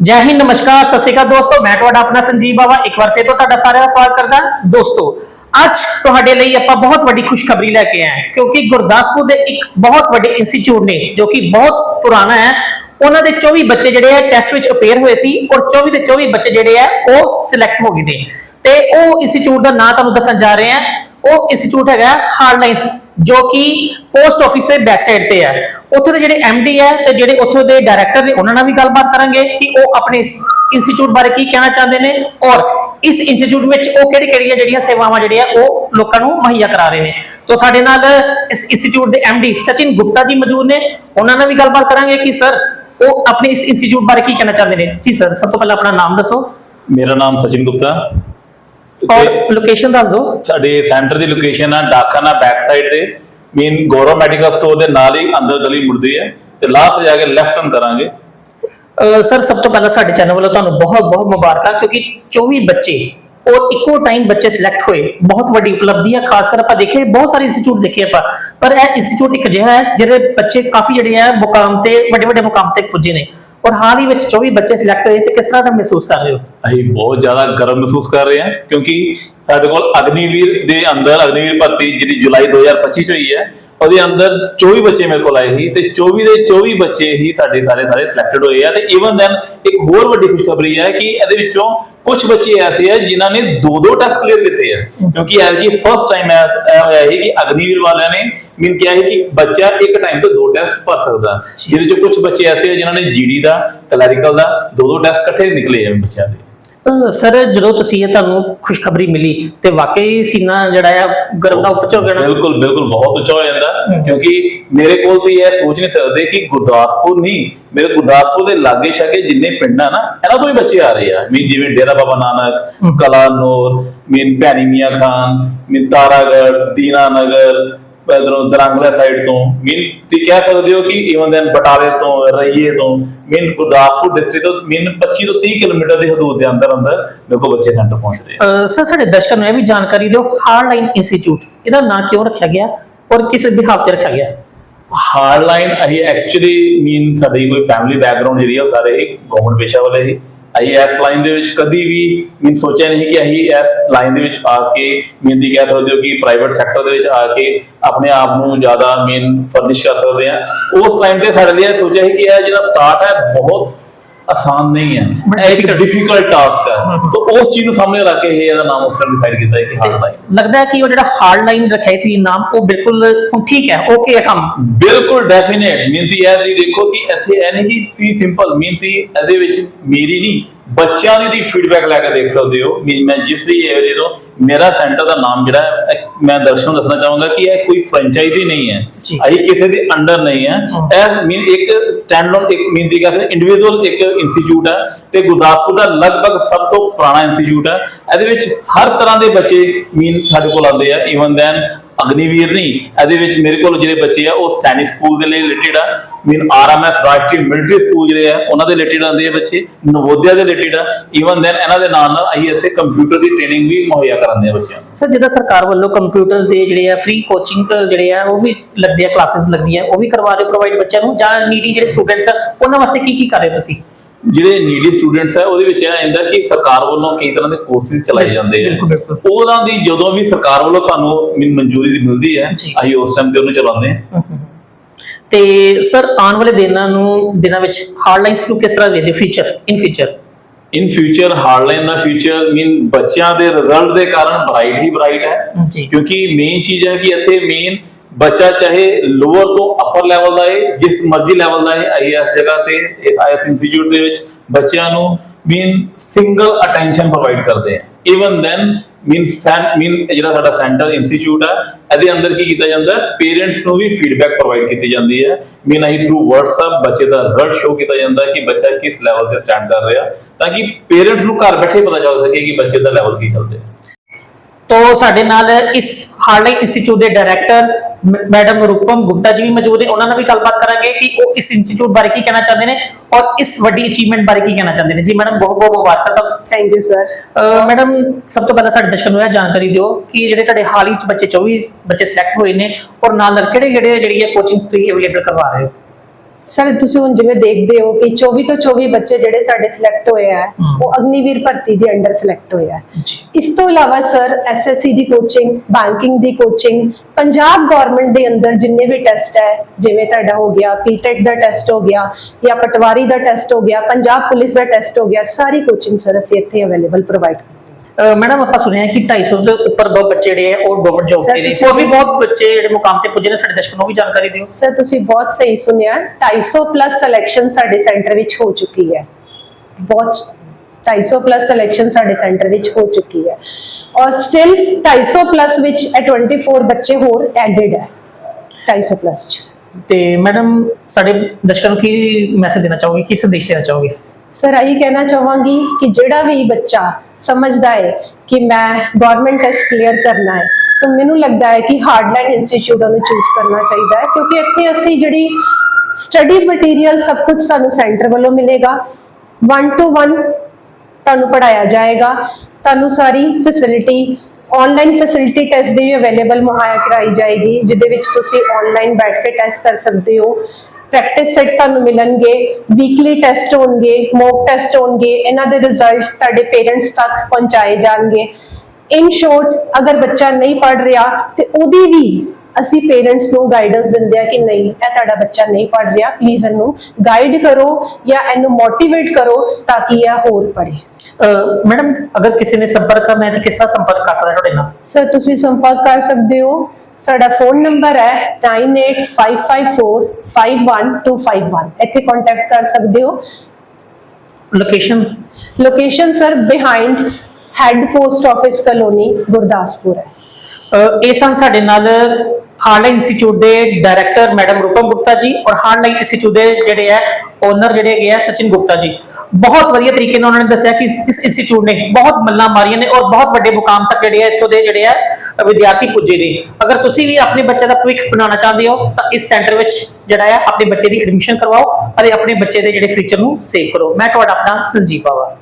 ਜੈ ਹਿੰਦ, ਨਮਸਕਾਰ, ਸਤਿ ਸ਼੍ਰੀ ਅਕਾਲ ਦੋਸਤੋ। ਮੈਂ ਤੁਹਾਡਾ ਆਪਣਾ ਸੰਜੀਵ ਬਾਵਾ। ਇੱਕ ਵਾਰ ਫੇਰ ਤੋਂ ਤੁਹਾਡਾ ਸਾਰਿਆਂ ਦਾ ਸਵਾਗਤ ਕਰਦਾ। ਦੋਸਤੋ, ਅੱਜ ਤੁਹਾਡੇ ਲਈ ਆਪਾਂ ਬਹੁਤ ਵੱਡੀ ਖੁਸ਼ਖਬਰੀ ਲੈ ਕੇ ਆਏ ਕਿਉਂਕਿ ਗੁਰਦਾਸਪੁਰ ਦੇ ਇੱਕ ਬਹੁਤ ਵੱਡੇ ਇੰਸਟੀਚਿਊਟ ਨੇ, ਜੋ ਕਿ ਬਹੁਤ ਪੁਰਾਣਾ ਹੈ। ਉਹਨਾਂ ਦੇ 24 ਬੱਚੇ ਜਿਹੜੇ ਆ ਟੈਸਟ ਵਿੱਚ ਅਪੇਅਰ ਹੋਏ ਸੀ ਔਰ 24 ਦੇ 24 ਬੱਚੇ ਜਿਹੜੇ ਆ, ਉਹ ਸਿਲੈਕਟ ਹੋ ਗਏ ਨੇ। ਤੇ ਉਹ ਇੰਸਟੀਚਿਊਟ ਦਾ ਨਾਂ ਤੁਹਾਨੂੰ ਦੱਸਣ ਜਾ ਰਹੇ ਹਾਂ ਉਹ ਇੰਸਟੀਚਿਊਟ ਹੈਗਾ ਹਾਰਡਲਾਈਨਸ ਜੋ ਕਿ ਪੋਸਟ ਆਫਿਸ ਦੇ ਬੈਕ ਤੇ ਹੈ। ਉੱਥੇ ਦੇ ਜਿਹੜੇ ਡੀ ਹੈ ਤੇ ਜਿਹੜੇ ਉੱਥੋਂ ਦੇ ਡਾਇਰੈਕਟਰ ਨੇ, ਉਹਨਾਂ ਨਾਲ ਵੀ ਗੱਲਬਾਤ ਕਰਾਂਗੇ ਕਿ ਉਹ ਆਪਣੇ ਇੰਸਟੀਚਿਊਟ ਬਾਰੇ ਕੀ ਕਹਿਣਾ ਚਾਹੁੰਦੇ ਨੇ ਔਰ ਇਸ ਇੰਸਟੀਚਿਊਟ ਵਿੱਚ ਉਹ ਕਿਹੜੀ ਕਿਹੜੀਆਂ ਜਿਹੜੀਆਂ ਸੇਵਾਵਾਂ ਜਿਹੜੀਆਂ ਉਹ ਲੋਕਾਂ ਨੂੰ ਮੁਹੱਈਆ ਕਰਾ ਰਹੇ ਨੇ। ਤੋਂ ਸਾਡੇ ਨਾਲ ਇਸ ਇੰਸਟੀਚਿਊਟ ਦੇ ਡੀ ਸਚਿਨ ਗੁਪਤਾ ਜੀ ਮੌਜੂਦ ਨੇ। ਉਹਨਾਂ ਨਾਲ ਵੀ ਗੱਲਬਾਤ ਕਰਾਂਗੇ ਕਿ ਸਰ, ਉਹ ਆਪਣੇ ਇਸ ਇੰਸਟੀਚਿਊਟ ਬਾਰੇ ਕੀ ਕਹਿਣਾ ਚਾਹੁੰਦੇ ਨੇ? ਜੀ ਸਰ, ਸਭ ਤੋਂ ਪਹਿਲਾਂ ਆਪਣਾ ਨਾਮ ਦੱਸੋ। ਮੇਰਾ ਨਾਮ ਸਚਿਨ ਗੁਪਤਾ। ਔਰ ਲੋਕੇਸ਼ਨ ਦੱਸ ਦਿਓ। ਸਾਡੇ ਸੈਂਟਰ ਦੀ ਲੋਕੇਸ਼ਨ ਆ ਡਾਕਖਾਨਾ ਬੈਕ ਸਾਈਡ ਤੇ ਮੇਨ ਗੌਰਵ ਮੈਡੀਕਲ ਸਟੋਰ ਦੇ ਨਾਲ ਹੀ ਅੰਦਰ ਗਲੀ ਮੁੜਦੀ ਹੈ। ਤੇ ਲਾਸਟ ਜਾ ਕੇ ਲੈਫਟ ਟਰਨ ਕਰਾਂਗੇ। ਸਰ ਸਭ ਤੋਂ ਪਹਿਲਾਂ ਸਾਡੇ ਚੈਨਲ ਵੱਲੋਂ ਤੁਹਾਨੂੰ ਬਹੁਤ ਬਹੁਤ ਮੁਬਾਰਕਾਂ ਕਿਉਂਕਿ 24 ਬੱਚੇ ਔਰ ਇੱਕੋ ਟਾਈਮ ਬੱਚੇ ਸਿਲੈਕਟ ਹੋਏ। ਬਹੁਤ ਵੱਡੀ ਉਪਲਬਧੀ ਹੈ ਖਾਸ ਕਰ ਆਪਾਂ ਦੇਖੇ ਬਹੁਤ ਸਾਰੇ ਇੰਸਟੀਚਿਊਟ ਦੇਖੇ ਆਪਾਂ। ਪਰ ਇਹ ਇੰਸਟੀਚਿਊਟ ਇੱਕ ਅਜਿਹਾ ਹੈ ਜਿਹੜੇ ਬੱਚੇ ਕਾਫੀ ਜਿਹੜੇ ਆ ਮੁਕਾਮ ਤੇ ਵੱਡੇ ਵੱਡੇ ਮੁਕਾਮ ਤੇ ਪੁੱਜੇ ਨੇ। ਔਰ ਹਾਲ ਹੀ ਵਿੱਚ 24 ਬੱਚੇ ਸਿਲੈਕਟ ਹੋਏ ਤੇ ਕਿਸ ਤਰ੍ਹਾਂ ਦਾ ਮਹਿਸੂਸ ਕਰ ਰਹੇ ਹੋ? ਅਸੀਂ ਬਹੁਤ ਜ਼ਿਆਦਾ ਗਰਮ ਮਹਿਸੂਸ ਕਰ ਰਹੇ ਹਾਂ, ਕਿਉਂਕਿ ਸਾਡੇ ਕੋਲ ਅਗਨੀਵੀਰ ਦੇ ਅੰਦਰ, ਅਗਨੀਵੀਰ ਭਰਤੀ ਜਿਹੜੀ ਜੁਲਾਈ 2025 ਚ ਹੋਈ ਹੈ, ਉਹਦੇ ਅੰਦਰ 24 ਬੱਚੇ ਮੇਰੇ ਕੋਲ ਆਏ ਸੀ ਤੇ 24 ਦੇ 24 ਬੱਚੇ ਹੀ ਸਾਡੇ ਸਾਰੇ ਸਾਰੇ ਸਿਲੈਕਟਡ ਹੋਏ ਆ ਤੇ ਈਵਨ ਦੈਨ ਇੱਕ ਹੋਰ ਵੱਡੀ ਖੁਸ਼ਖਬਰੀ ਹੈ ਕਿ ਇਹਦੇ ਵਿੱਚੋਂ ਕੁਝ ਬੱਚੇ ਐਸੇ ਆ ਜਿਨ੍ਹਾਂ ਨੇ ਦੋ ਦੋ ਟੈਸਟ ਕਲੀਅਰ ਕੀਤੇ ਆ। ਕਿਉਂਕਿ ਐਲ ਜੀ ਫਸਟ ਟਾਈਮ ਇਹ ਹੋਇਆ ਹੈ ਕਿ ਅਗਨੀਵੀਰ ਵਾਲਿਆਂ ਨੇ ਮੀਨ ਕਿਹਾ ਹੈ ਕਿ ਬੱਚਾ ਇੱਕ ਟਾਈਮ ਤੇ ਦੋ ਟੈਸਟ ਭਰ ਸਕਦਾ। ਜਿਹਦੇ ਚ ਕੁਝ ਬੱਚੇ ਐਸੇ ਆ ਜਿਨ੍ਹਾਂ ਨੇ ਜੀਡੀ ਦਾ ਕਲੈਰੀਕਲ ਦਾ ਦੋ ਦੋ ਟੈਸਟ ਇਕੱਠੇ ਨਿਕਲੇ ਆ ਬੱਚਿਆਂ ਦੇ। ਸਰ ਜਦੋਂ ਤੁਸੀਂ ਇਹ ਤੁਹਾਨੂੰ ਖੁਸ਼ਖਬਰੀ ਮਿਲੀ ਤੇ ਵਾਕਈ ਸੀਨਾ ਜਿਹੜਾ ਆ ਗਰਮ ਨਾਲ ਉੱਪਰ ਚੜ ਗਿਆ? ਬਿਲਕੁਲ ਬਿਲਕੁਲ ਬਹੁਤ ਉੱਚਾ ਹੋ ਜਾਂਦਾ। ਕਿਉਂਕਿ ਮੇਰੇ ਕੋਲ ਤੁਸੀਂ ਇਹ ਸੋਚ ਨਹੀਂ ਸਕਦੇ ਕਿ ਗੁਰਦਾਸਪੁਰ ਨਹੀਂ ਮੇਰੇ ਗੁਰਦਾਸਪੁਰ ਦੇ ਲਾਗੇ ਛਾਗੇ ਜਿੰਨੇ ਪਿੰਡ ਆ ਨਾ ਇਹਨਾਂ ਤੋਂ ਵੀ ਬੱਚੇ ਆ ਰਹੇ ਆ। ਮੀਨ ਜਿਵੇਂ ਡੇਰਾ ਬਾਬਾ ਨਾਨਕ ਕਲਾਨੌਰ ਮੀਨ ਭੈਣੀ ਮੀਆਂ ਖਾਨ ਮੀਨ ਤਾਰਾਗੜ ਦੀਨਾਨਗਰ ਇਧਰੋਂ ਦਰੰਗਲਾ ਸਾਈਡ ਤੋਂ ਮੀਨ ਤੁਸੀਂ ਕਹਿ ਸਕਦੇ ਹੋ ਕਿ ਈਵਨ ਦੈਨ ਬਟਾਲੇ ਤੋਂ ਰਈਏ ਤੋਂ ਮੀਨ ਗੁਰਦਾਸਪੁਰ ਡਿਸਟ੍ਰਿਕਟ ਤੋਂ ਮੀਨ 25 ਤੋਂ 30 ਕਿਲੋਮੀਟਰ ਦੀ ਹਦੂਦ ਦੇ ਅੰਦਰ ਅੰਦਰ ਦੇਖੋ ਬੱਚੇ ਸੈਂਟਰ ਪਹੁੰਚ ਰਹੇ ਸਰ ਸਾਡੇ ਦਰਸ਼ਕਾਂ ਨੂੰ ਇਹ ਵੀ ਜਾਣਕਾਰੀ ਦਿਓ ਹਾਰਡਲਾਈਨ ਇੰਸਟੀਚਿਊਟ ਇਹਦਾ ਨਾਂ ਕਿਉਂ ਰੱਖਿਆ ਗਿਆ ਔਰ ਕਿਸ ਬਿਹਾਫ ਤੇ ਰੱਖਿਆ ਗਿਆ? ਹਾਰਡਲਾਈਨ ਅਸੀਂ ਐਕਚੁਅਲੀ ਮੀਨ ਸਾਡੀ ਕੋਈ ਫੈਮਿਲੀ ਬੈਕਗ੍ਰਾਉਂਡ ਜਿਹੜੀ ਆ ਸਾਰੇ ਗਵਰਨਮੈਂਟ ਪੇਸ਼ਾ ਵਾਲੇ ਹੀ। ਅਸੀਂ ਇਸ ਲਾਈਨ ਦੇ ਵਿੱਚ ਕਦੀ ਵੀ ਮੀਨ ਸੋਚਿਆ ਨਹੀਂ ਕਿ ਅਸੀਂ ਇਸ ਲਾਈਨ ਦੇ ਵਿੱਚ ਆ ਕੇ ਮੀਨ ਦੀ ਕਹਿ ਸਕਦੇ ਹੋ ਕਿ ਪ੍ਰਾਈਵੇਟ ਸੈਕਟਰ ਦੇ ਵਿੱਚ ਆ ਕੇ ਆਪਣੇ ਆਪ ਨੂੰ ਜ਼ਿਆਦਾ ਮੀਨ ਫਰਨਿਸ਼ ਕਰ ਸਕਦੇ ਆ ਉਸ ਟਾਈਮ ਤੇ ਸਾਡੇ ਲਈ ਇਹ ਸੋਚਿਆ ਸੀ ਕਿ ਇਹ ਜਿਹੜਾ ਸਟਾਰਟ ਹੈ ਬਹੁਤ ਆਸਾਨ ਨਹੀਂ ਹੈ। ਇਹ ਇੱਕ. ਡਿਫਿਕਲਟ ਟਾਸਕ ਹੈ। ਸੋ ਉਸ ਚੀਜ਼ ਨੂੰ ਸਾਹਮਣੇ ਰੱਖ ਕੇ ਇਹ ਇਹਦਾ ਨਾਮ ਉਸ ਟਾਈਮ ਡਿਸਾਈਡ ਕੀਤਾ ਹੈ ਕਿ ਹਾਰਡਲਾਈਨ ਲੱਗਦਾ ਹੈ ਕਿ ਉਹ ਜਿਹੜਾ ਹਾਰਡਲਾਈਨ ਰੱਖਿਆ ਹੈ ਤੁਸੀਂ ਨਾਮ ਉਹ ਬਿਲਕੁਲ ਹੁਣ ਠੀਕ ਹੈ ਓਕੇ ਹੈ ਕੰਮ। ਬਿਲਕੁਲ ਡੈਫੀਨੇਟ ਮਿਹਨਤੀ ਹੈ ਦੇਖੋ ਕਿ ਇੱਥੇ ਇਹ ਨਹੀਂ ਕਿ ਸਿੰਪਲ ਮਿਹਨਤੀ ਇਹਦੇ ਵਿੱਚ ਮੇਰੀ ਨਹੀਂ। ਬੱਚਿਆਂ ਦੀ ਦੀ ਫੀਡਬੈਕ ਲੈ ਕੇ ਦੇਖ ਸਕਦੇ ਹੋ ਮੀਨ ਮੈਂ ਜਿਸ ਵੀ ਏਰੀਆ ਤੋਂ ਮੇਰਾ ਸੈਂਟਰ ਦਾ ਨਾਮ ਜਿਹੜਾ ਹੈ ਮੈਂ ਦਰਸ਼ਕਾਂ ਨੂੰ ਦੱਸਣਾ ਚਾਹੂੰਗਾ ਕਿ ਇਹ ਕੋਈ ਫਰੈਂਚਾਈਜ਼ੀ ਨਹੀਂ ਹੈ ਜੀ। ਅਸੀਂ ਕਿਸੇ ਦੇ ਅੰਡਰ ਨਹੀਂ ਹੈ। ਇਹ ਮੀਨ ਇੱਕ ਸਟੈਂਡ ਅਲੋਨ ਇੱਕ ਮੀਨ ਦੀ ਕਹਿੰਦੇ ਇੰਡੀਵਿਜੂਅਲ ਇੱਕ ਇੰਸਟੀਚਿਊਟ ਹੈ ਤੇ ਗੁਰਦਾਸਪੁਰ ਦਾ ਲਗਭਗ ਸਭ ਤੋਂ ਪੁਰਾਣਾ ਇੰਸਟੀਚਿਊਟ ਹੈ ਇਹਦੇ ਵਿੱਚ ਹਰ ਤਰ੍ਹਾਂ ਦੇ ਬੱਚੇ ਮੀਨ ਸਾਡੇ ਕੋਲ ਆਉਂਦੇ ਆ ਈਵਨ ਦੈਨ ਅਗਨੀਵੀਰ ਨਹੀਂ, ਇਹਦੇ ਵਿੱਚ ਮੇਰੇ ਕੋਲ ਜਿਹੜੇ ਬੱਚੇ ਆ, ਉਹ ਸੈਨਿਕ ਸਕੂਲ ਦੇ ਲਈ ਰਿਲੇਟਡ ਆ। Mean RMS Rashtriya military school ਜਿਹੜੇ ਆ, ਉਹਨਾਂ ਦੇ ਰਿਲੇਟਡ ਆਉਂਦੇ ਆ ਬੱਚੇ। ਨਵੋਦਿਆ ਦੇ ਰਿਲੇਟਡ ਆ। ਈਵਨ ਦੈਨ ਇਹਨਾਂ ਦੇ ਨਾਲ ਨਾਲ ਅਸੀਂ ਇੱਥੇ ਕੰਪਿਊਟਰ ਦੀ ਟ੍ਰੇਨਿੰਗ ਵੀ ਮੁਹੱਈਆ ਕਰਾਉਂਦੇ ਆ ਬੱਚਿਆਂ ਨੂੰ। ਸਰ ਜਿੱਦਾਂ ਸਰਕਾਰ ਵੱਲੋਂ ਕੰਪਿਊਟਰ ਦੇ ਜਿਹੜੇ ਆ ਫ੍ਰੀ ਕੋਚਿੰਗ ਜਿਹੜੇ ਆ, ਉਹ ਵੀ ਲੱਗਦੇ ਆ ਕਲਾਸਿਸ ਲੱਗਦੀਆਂ, ਉਹ ਵੀ ਕਰਵਾ ਰਹੇ ਪ੍ਰੋਵਾਈਡ ਬੱਚਿਆਂ ਨੂੰ? ਜਾਂ ਨੀਡੀ ਜਿਹੜੇ ਸਟੂਡੈਂਟਸ ਆ, ਉਹਨਾਂ ਵਾਸਤੇ ਕੀ ਕੀ ਕਰ ਰਹੇ ਹੋ ਤੁਸੀਂ? ਜਿਹੜੇ ਨੀਡੀ ਸਟੂਡੈਂਟਸ ਆ ਉਹਦੇ ਵਿੱਚ ਇਹ ਆਂਦਾ ਕਿ ਸਰਕਾਰ ਵੱਲੋਂ ਕਈ ਤਰ੍ਹਾਂ ਦੇ ਕੋਰਸਿਸ ਚਲਾਏ ਜਾਂਦੇ ਆ। ਉਹਨਾਂ ਦੀ ਜਦੋਂ ਵੀ ਸਰਕਾਰ ਵੱਲੋਂ ਸਾਨੂੰ ਮਨ- ਮਨਜ਼ੂਰੀ ਮਿਲਦੀ ਹੈ। ਅਸੀਂ ਉਸ ਟਾਈਮ ਤੇ ਉਹਨੂੰ ਚਲਾਉਂਦੇ ਹਾਂ ਤੇ ਸਰ ਆਉਣ ਵਾਲੇ ਦਿਨਾਂ ਨੂੰ ਦਿਨਾਂ ਵਿੱਚ ਹਾਰਡਲਾਈਨਸ ਨੂੰ ਕਿਸ ਤਰ੍ਹਾਂ ਵੇਖਦੇ? Future in future in future Hardline the future mean ਬੱਚਿਆਂ ਦੇ ਰਿਜ਼ਲਟ ਦੇ ਕਾਰਨ ਬ੍ਰਾਈਟ ਹੀ ਬ੍ਰਾਈਟ ਹੈ। ਕਿਉਂਕਿ ਮੇਨ ਚੀਜ਼ ਹੈ ਕਿ ਇੱਥੇ ਮੇਨ ਬੱਚਾ ਚਾਹੇ ਲੋਅਰ ਤੋਂ ਅਪਰ ਲੈਵਲ ਦਾ ਹੈ ਜਿਸ ਮਰਜ਼ੀ ਲੈਵਲ ਦਾ ਹੈ ਆਈਐਸ ਜਗ੍ਹਾ ਤੇ, ਇਸ ਆਈਐਸ ਇੰਸਟੀਚਿਊਟ ਦੇ ਵਿੱਚ ਬੱਚਿਆਂ ਨੂੰ ਮੀਨ ਸਿੰਗਲ ਅਟੈਂਸ਼ਨ ਪ੍ਰੋਵਾਈਡ ਕਰਦੇ ਆ। ਇਵਨ ਦੈਨ ਮੀਨ ਸੈਨ ਮੀਨ ਜਿਹੜਾ ਸਾਡਾ ਸੈਂਟਰ ਇੰਸਟੀਚਿਊਟ ਹੈ ਇਹਦੇ ਅੰਦਰ ਕੀ ਕੀਤਾ ਜਾਂਦਾ ਪੇਰੈਂਟਸ ਨੂੰ ਵੀ ਫੀਡਬੈਕ ਪ੍ਰੋਵਾਈਡ ਕੀਤੀ ਜਾਂਦੀ ਹੈ ਮੀਨ ਅਸੀਂ ਥਰੂ WhatsApp ਬੱਚੇ ਦਾ ਰਿਜ਼ਲਟ ਸ਼ੋ ਕੀਤਾ ਜਾਂਦਾ ਕਿ ਬੱਚਾ ਕਿਸ ਲੈਵਲ ਤੇ ਸਟੈਂਡ ਕਰ ਰਿਹਾ, ਤਾਂ ਕਿ ਪੇਰੈਂਟਸ ਨੂੰ ਘਰ ਬੈਠੇ ਪਤਾ ਚੱਲ ਸਕੇ ਕਿ ਬੱਚੇ ਦਾ ਲੈਵਲ ਕੀ ਚੱਲਦਾ। ਤੋ ਸਾਡੇ ਨਾਲ ਇਸ ਹਾਰਡਲਾਈਨ ਇੰਸਟੀਚਿਊਟ ਦੇ ਡਾਇਰੈਕਟਰ ਮੈਡਮ ਰੂਪਮ ਗੁਪਤਾ ਜੀ ਵੀ ਮੌਜੂਦ ਨੇ ਉਹਨਾਂ ਨਾਲ ਵੀ ਗੱਲਬਾਤ ਕਰਾਂਗੇ ਕਿ ਉਹ ਇਸ ਇੰਸਟੀਚਿਊਟ ਬਾਰੇ ਕੀ ਕਹਿਣਾ ਚਾਹੁੰਦੇ ਨੇ ਔਰ ਇਸ ਵੱਡੀ ਅਚੀਵਮੈਂਟ ਬਾਰੇ ਕੀ ਕਹਿਣਾ ਚਾਹੁੰਦੇ ਨੇ। ਜੀ ਮੈਡਮ ਬਹੁਤ ਬਹੁਤ ਮੁਬਾਰਕਾਂ ਤੁਹਾਨੂੰ। ਥੈਂਕ ਯੂ ਸਰ ਮੈਡਮ ਸਭ ਤੋਂ ਪਹਿਲਾਂ ਸਾਡੇ ਦਰਸ਼ਕਾਂ ਨੂੰ ਇਹ ਜਾਣਕਾਰੀ ਦਿਓ ਕਿ ਜਿਹੜੇ ਤੁਹਾਡੇ ਹਾਲ ਹੀ ਚ ਬੱਚੇ 24 ਬੱਚੇ ਸਿਲੈਕਟ ਹੋਏ ਨੇ ਔਰ ਨਾਲ ਨਾਲ ਕਿਹੜੇ ਕਿਹੜੇ ਜਿਹੜੀ ਹੈ ਕੋਚਿੰਗ ਤੁਸੀਂ ਅਵੇਲੇਬਲ ਕਰਵਾ ਰਹੇ ਹੋ? ਸਰ ਤੁਸੀਂ ਹੁਣ ਜਿਵੇਂ ਦੇਖਦੇ ਹੋ ਕਿ 24 ਤੋਂ 24 ਬੱਚੇ ਜਿਹੜੇ ਸਾਡੇ ਸਿਲੈਕਟ ਹੋਏ ਆ। ਉਹ ਅਗਨੀਵੀਰ ਭਰਤੀ ਦੇ ਅੰਡਰ ਸਿਲੈਕਟ ਹੋਏ ਆ ਇਸ ਤੋਂ ਇਲਾਵਾ ਸਰ ਐਸਐਸਸੀ ਦੀ ਕੋਚਿੰਗ ਬੈਂਕਿੰਗ ਦੀ ਕੋਚਿੰਗ ਪੰਜਾਬ ਗਵਰਨਮੈਂਟ ਦੇ ਅੰਦਰ ਜਿੰਨੇ ਵੀ ਟੈਸਟ ਹੈ ਜਿਵੇਂ ਤੁਹਾਡਾ ਹੋ ਗਿਆ ਪੀਟੈਟ ਦਾ ਟੈਸਟ ਹੋ ਗਿਆ ਜਾਂ ਪਟਵਾਰੀ ਦਾ ਟੈਸਟ ਹੋ ਗਿਆ ਪੰਜਾਬ ਪੁਲਿਸ ਦਾ ਟੈਸਟ ਹੋ ਗਿਆ ਸਾਰੀ ਕੋਚਿੰਗ ਸਰ ਅਸੀਂ ਇੱਥੇ ਅਵੇਲੇਬਲ ਪ੍ਰੋਵਾਈਡ ਮੈਡਮ ਆਪਾਂ ਸੁਣਿਆ ਕਿ 250 ਦੇ ਉੱਪਰ ਬਹੁਤ ਬੱਚੇ ਜਿਹੜੇ ਆ ਉਹ ਗਵਰਨਮੈਂਟ ਜੌਬ ਦੇ ਤੁਸੀਂ- ਹੋਰ ਵੀ ਬਹੁਤ ਬੱਚੇ ਜਿਹੜੇ ਮੁਕਾਮ ਤੇ ਪੁੱਜੇ ਨੇ ਸਾਡੇ ਦਰਸ਼ਕਾਂ ਨੂੰ ਵੀ ਜਾਣਕਾਰੀ ਦਿਓ। ਸਰ ਤੁਸੀਂ ਬਹੁਤ ਸਹੀ ਸੁਣਿਆ। 250 ਪਲੱਸ ਸਿਲੈਕਸ਼ਨ ਸਾਡੇ ਸੈਂਟਰ ਵਿੱਚ ਹੋ ਚੁੱਕੀ ਹੈ। ਬਹੁਤ 250 ਪਲੱਸ ਸਿਲੈਕਸ਼ਨ ਸਾਡੇ ਸੈਂਟਰ ਵਿੱਚ ਹੋ ਚੁੱਕੀ ਹੈ। ਔਰ ਸਟਿਲ 250 ਪਲੱਸ ਵਿੱਚ ਇਹ 24 ਬੱਚੇ ਹੋਰ ਐਡਡ ਹੈ। 250 ਪਲੱਸ ਚ। ਤੇ ਮੈਡਮ ਸਾਡੇ ਦਰਸ਼ਕਾਂ ਨੂੰ ਕੀ ਮੈਸੇਜ ਦੇਣਾ ਚਾਹੋਗੇ? ਕੀ ਸੰਦੇਸ਼ ਦੇਣਾ ਚਾਹੋਗੇ? ਸਰ ਇਹੀ ਕਹਿਣਾ ਚਾਹਾਂਗੀ ਕਿ ਜਿਹੜਾ ਵੀ ਬੱਚਾ ਸਮਝਦਾ ਹੈ ਕਿ ਮੈਂ ਗਵਰਨਮੈਂਟ ਟੈਸਟ ਕਲੀਅਰ ਕਰਨਾ ਹੈ, ਤਾਂ ਮੈਨੂੰ ਲੱਗਦਾ ਹੈ ਕਿ ਹਾਰਡਲੈਂਡ ਇੰਸਟੀਚਿਊਟ ਨੂੰ ਚੂਜ਼ ਕਰਨਾ ਚਾਹੀਦਾ ਹੈ, ਕਿਉਂਕਿ ਇੱਥੇ ਅਸੀਂ ਜਿਹੜੀ ਸਟੱਡੀ ਮਟੀਰੀਅਲ ਸਭ ਕੁਝ ਸਾਨੂੰ ਸੈਂਟਰ ਵੱਲੋਂ ਮਿਲੇਗਾ। 1 ਟੂ 1 ਤੁਹਾਨੂੰ ਪੜਾਇਆ ਜਾਏਗਾ। ਤੁਹਾਨੂੰ ਸਾਰੀ ਫੈਸਿਲਿਟੀ ਆਨਲਾਈਨ ਫੈਸਿਲਿਟੀ ਟੈਸਟ ਦੀ ਵੀ ਅਵੇਲੇਬਲ ਮੁਹੱਈਆ ਕਰਾਈ ਜਾਏਗੀ, ਜਿਹਦੇ ਵਿੱਚ ਤੁਸੀਂ ਆਨਲਾਈਨ ਬੈਠ ਕੇ ਟੈਸਟ ਕਰ ਸਕਦੇ ਹੋ। ਪ੍ਰੈਕਟਿਸ ਸੈੱਟ ਤੁਹਾਨੂੰ ਮਿਲਣਗੇ ਵੀਕਲੀ ਟੈਸਟ ਹੋਣਗੇ ਮੌਕ ਟੈਸਟ ਹੋਣਗੇ ਇਹਨਾਂ ਦੇ ਰਿਜ਼ਲਟ ਤੁਹਾਡੇ ਪੇਰੈਂਟਸ ਤੱਕ ਪਹੁੰਚਾਏ ਜਾਣਗੇ। ਇਨ ਸ਼ੋਰਟ ਅਗਰ ਬੱਚਾ ਨਹੀਂ ਪੜ ਰਿਹਾ ਤੇ ਉਹਦੀ ਵੀ ਅਸੀਂ ਪੇਰੈਂਟਸ ਨੂੰ ਗਾਈਡੈਂਸ ਦਿੰਦੇ ਆ ਕਿ ਨਹੀਂ ਇਹ ਤੁਹਾਡਾ ਬੱਚਾ ਨਹੀਂ ਪੜ ਰਿਹਾ ਪਲੀਜ਼ ਇਹਨੂੰ ਗਾਈਡ ਕਰੋ ਜਾਂ ਇਹਨੂੰ ਮੋਟੀਵੇਟ ਕਰੋ ਤਾਂ ਕਿ ਇਹ ਹੋਰ ਪੜੇ ਮੈਡਮ ਅਗਰ ਕਿਸੇ ਨੇ ਸੰਪਰਕ ਕਰਨਾ ਹੈ ਤਾਂ ਕਿਸ ਤਰ੍ਹਾਂ ਸੰਪਰਕ ਕਰ ਸਕਦਾ ਹੈ ਤੁਹਾਡੇ ਨਾਲ? ਸਰ ਤੁਸੀਂ ਸੰਪਰਕ ਕਰ ਸਕਦੇ ਹੋ। ਸਾਡਾ ਫੋਨ ਨੰਬਰ ਹੈ 9855451251 ਇੱਥੇ ਕੰਟੈਕਟ ਕਰ ਸਕਦੇ ਹੋ। Location location sir behind head post office colony Gurdaspur ਹੈ। ਇਹ ਸਨ ਸਾਡੇ ਨਾਲ ਹਾਰਡਲਾਈਨ ਇੰਸਟੀਚਿਊਟ ਦੇ ਡਾਇਰੈਕਟਰ ਮੈਡਮ ਰੂਪਮ ਗੁਪਤਾ ਜੀ ਔਰ ਹਾਰਡਲਾਈਨ ਇੰਸਟੀਚਿਊਟ ਦੇ ਜਿਹੜੇ ਹੈ ਓਨਰ ਜਿਹੜੇ ਹੈਗੇ ਆ ਸਚਿਨ ਗੁਪਤਾ ਜੀ। ਬਹੁਤ ਵਧੀਆ ਤਰੀਕੇ ਨਾਲ ਉਹਨਾਂ ਨੇ ਦੱਸਿਆ ਕਿ ਇਸ ਇੰਸਟੀਚਿਊਟ ਨੇ ਬਹੁਤ ਮੱਲਾਂ ਮਾਰੀਆਂ ਨੇ ਔਰ ਬਹੁਤ ਵੱਡੇ ਮੁਕਾਮ ਤੱਕ ਜਿਹੜੇ ਆ, ਇੱਥੋਂ ਦੇ ਜਿਹੜੇ ਆ, ਵਿਦਿਆਰਥੀ ਪੁੱਜੇ ਨੇ। ਅਗਰ ਤੁਸੀਂ ਵੀ ਆਪਣੇ ਬੱਚੇ ਦਾ ਭਵਿੱਖ ਬਣਾਉਣਾ ਚਾਹੁੰਦੇ ਹੋ, ਤਾਂ ਇਸ ਸੈਂਟਰ ਵਿੱਚ ਜਿਹੜਾ ਹੈ ਆਪਣੇ ਬੱਚੇ ਦੀ ਐਡਮਿਸ਼ਨ ਕਰਵਾਓ ਅਤੇ ਆਪਣੇ ਬੱਚੇ ਦੇ ਜਿਹੜੇ ਫਿਊਚਰ ਨੂੰ ਸੇਵ ਕਰੋ। ਮੈਂ ਤੁਹਾਡਾ ਆਪਣਾ ਸੰਜੀਵ ਬਾਵਾ।